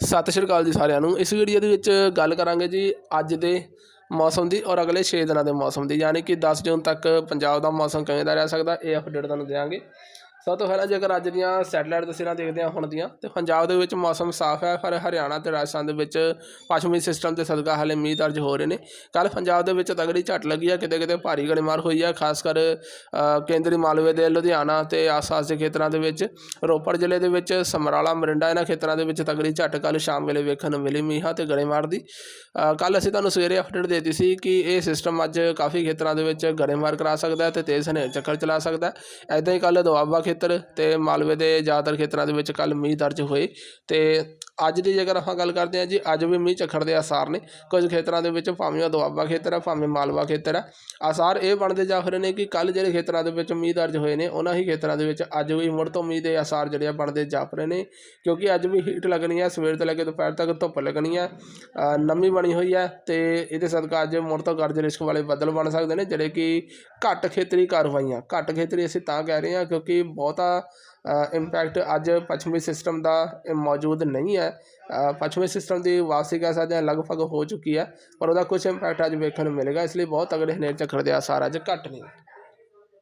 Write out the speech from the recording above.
ਸਤਿ ਸ਼੍ਰੀ ਅਕਾਲ ਜੀ ਸਾਰਿਆਂ ਨੂੰ। ਇਸ ਵੀਡੀਓ ਦੇ ਵਿੱਚ ਗੱਲ ਕਰਾਂਗੇ ਜੀ ਅੱਜ ਦੇ ਮੌਸਮ ਦੀ ਔਰ ਅਗਲੇ 6 ਦਿਨਾਂ ਦੇ ਮੌਸਮ ਦੀ। ਯਾਨੀ ਕਿ 10 ਜੂਨ ਤੱਕ ਪੰਜਾਬ ਦਾ ਮੌਸਮ ਕਿਵੇਂ ਦਾ ਰਹਿ ਸਕਦਾ, ਇਹ ਅਪਡੇਟ ਤੁਹਾਨੂੰ ਦੇਵਾਂਗੇ ਸਭ ਤੋਂ ਪਹਿਲਾਂ ਜੇਕਰ ਅੱਜ ਦੀਆਂ ਸੈਟੇਲਾਈਟ ਤਸਵੀਰਾਂ ਦੇਖਦੇ ਹਾਂ ਹੁਣ ਦੀਆਂ, ਤੇ ਪੰਜਾਬ ਦੇ ਵਿੱਚ ਮੌਸਮ ਸਾਫ਼ ਹੈ, ਪਰ ਹਰਿਆਣਾ ਤੇ ਰਾਜਸਥਾਨ ਦੇ ਵਿੱਚ ਪੱਛਮੀ ਸਿਸਟਮ ਦੇ ਸਦਕਾ ਹਾਲੇ ਮੀਂਹ ਦਰਜ ਹੋ ਰਹੇ ਨੇ। ਕੱਲ ਪੰਜਾਬ ਦੇ ਵਿੱਚ ਤਗੜੀ ਝੱਟ ਲੱਗੀ ਆ ਕਿਤੇ ਕਿਤੇ ਭਾਰੀ ਗੜੇਮਾਰ ਹੋਈ ਆ ਖਾਸ ਕਰ ਕੇਂਦਰੀ ਮਾਲਵੇ ਦੇ ਲੁਧਿਆਣਾ ਤੇ ਆਸ-ਪਾਸ ਦੇ ਖੇਤਰਾਂ ਦੇ ਵਿੱਚ। ਰੋਪੜ ਜ਼ਿਲ੍ਹੇ ਦੇ ਵਿੱਚ ਸਮਰਾਲਾ, ਮਰਿੰਡਾ ਇਹਨਾਂ ਖੇਤਰਾਂ ਦੇ ਵਿੱਚ ਤਗੜੀ ਝੱਟ ਕੱਲ ਸ਼ਾਮ ਵੇਲੇ ਵੇਖਣ ਨੂੰ ਮਿਲੀ ਮੀਂਹਾਂ ਤੇ ਗੜੇਮਾਰ ਦੀ। ਕੱਲ ਅਸੀਂ ਤੁਹਾਨੂੰ ਸਵੇਰੇ ਅਪਡੇਟ ਦੇ ਦਿੱਤੀ ਸੀ ਕਿ ਇਹ ਸਿਸਟਮ ਅੱਜ ਕਾਫੀ ਖੇਤਰਾਂ ਦੇ ਵਿੱਚ ਗੜੇਮਾਰ ਕਰਾ ਸਕਦਾ ਹੈ ਤੇ ਤੇਜ਼ ਹਨੇਰ ਚੱਕਰ ਚਲਾ ਸਕਦਾ ਹੈ। ਐਦਾਂ ਹੀ ਕੱਲ ਦੁਆਬਾ ਖੇਤਰ ਅਤੇ ਮਾਲਵੇ ਦੇ ਜ਼ਿਆਦਾਤਰ ਖੇਤਰਾਂ ਦੇ ਵਿੱਚ ਕੱਲ੍ਹ ਮੀਂਹ ਦਰਜ ਹੋਏ ਅਤੇ ਅੱਜ ਦੀ ਜੇਕਰ ਆਪਾਂ ਗੱਲ ਕਰਦੇ ਹਾਂ ਜੀ, ਅੱਜ ਵੀ ਮੀਂਹ ਝੱਖੜ ਦੇ ਆਸਾਰ ਨੇ। ਕੁਝ ਖੇਤਰਾਂ ਦੇ ਵਿੱਚ ਭਾਵੇਂ ਉਹ ਦੁਆਬਾ ਖੇਤਰ ਹੈ ਭਾਵੇਂ ਮਾਲਵਾ ਖੇਤਰ ਹੈ ਆਸਾਰ ਇਹ ਬਣਦੇ ਜਾ ਰਹੇ ਨੇ ਕਿ ਕੱਲ ਜਿਹੜੇ ਖੇਤਰਾਂ ਦੇ ਵਿੱਚ ਮੀਂਹ ਦਰਜ ਹੋਏ ਨੇ, ਉਹਨਾਂ ਹੀ ਖੇਤਰਾਂ ਦੇ ਵਿੱਚ ਅੱਜ ਵੀ ਮੁੜ ਤੋਂ ਮੀਂਹ ਦੇ ਆਸਾਰ ਜਿਹੜੇ ਆ ਬਣਦੇ ਜਾ ਰਹੇ ਨੇ। ਕਿਉਂਕਿ ਅੱਜ ਵੀ ਹੀਟ ਲੱਗਣੀ ਹੈ ਸਵੇਰ ਤੋਂ ਲੈ ਕੇ ਦੁਪਹਿਰ ਤੱਕ ਧੁੱਪ ਲੱਗਣੀ ਆ ਨਮੀ ਬਣੀ ਹੋਈ ਹੈ ਤੇ ਇਹਦੇ ਸਦਕਾ ਅੱਜ ਮੁੜ ਤੋਂ ਗਰਜ ਰਿਸਕ ਵਾਲੇ ਬੱਦਲ ਬਣ ਸਕਦੇ ਨੇ, ਜਿਹੜੇ ਕਿ ਘੱਟ ਖੇਤਰੀ ਕਾਰਵਾਈਆਂ। ਘੱਟ ਖੇਤਰੀ ਅਸੀਂ ਤਾਂ ਕਹਿ ਰਹੇ ਹਾਂ ਕਿਉਂਕਿ ਬਹੁਤਾ ਇੰਪੈਕਟ ਅੱਜ ਪੱਛਮੀ ਸਿਸਟਮ ਦਾ ਮੌਜੂਦ ਨਹੀਂ ਹੈ। ਪੱਛਮੀ ਸਿਸਟਮ ਦੀ ਵਾਪਸੀ ਕਹਿ ਸਕਦੇ ਹਾਂ ਲਗਭਗ ਹੋ ਚੁੱਕੀ ਹੈ, ਪਰ ਉਹਦਾ ਕੁਝ ਇੰਪੈਕਟ ਅੱਜ ਵੇਖਣ ਨੂੰ ਮਿਲੇਗਾ, ਇਸ ਲਈ ਬਹੁਤ ਤਗੜੇ ਹਨੇਰ ਝੱਖੜ ਦੇ ਆਸਾਰ ਅੱਜ ਘੱਟ ਨੇ।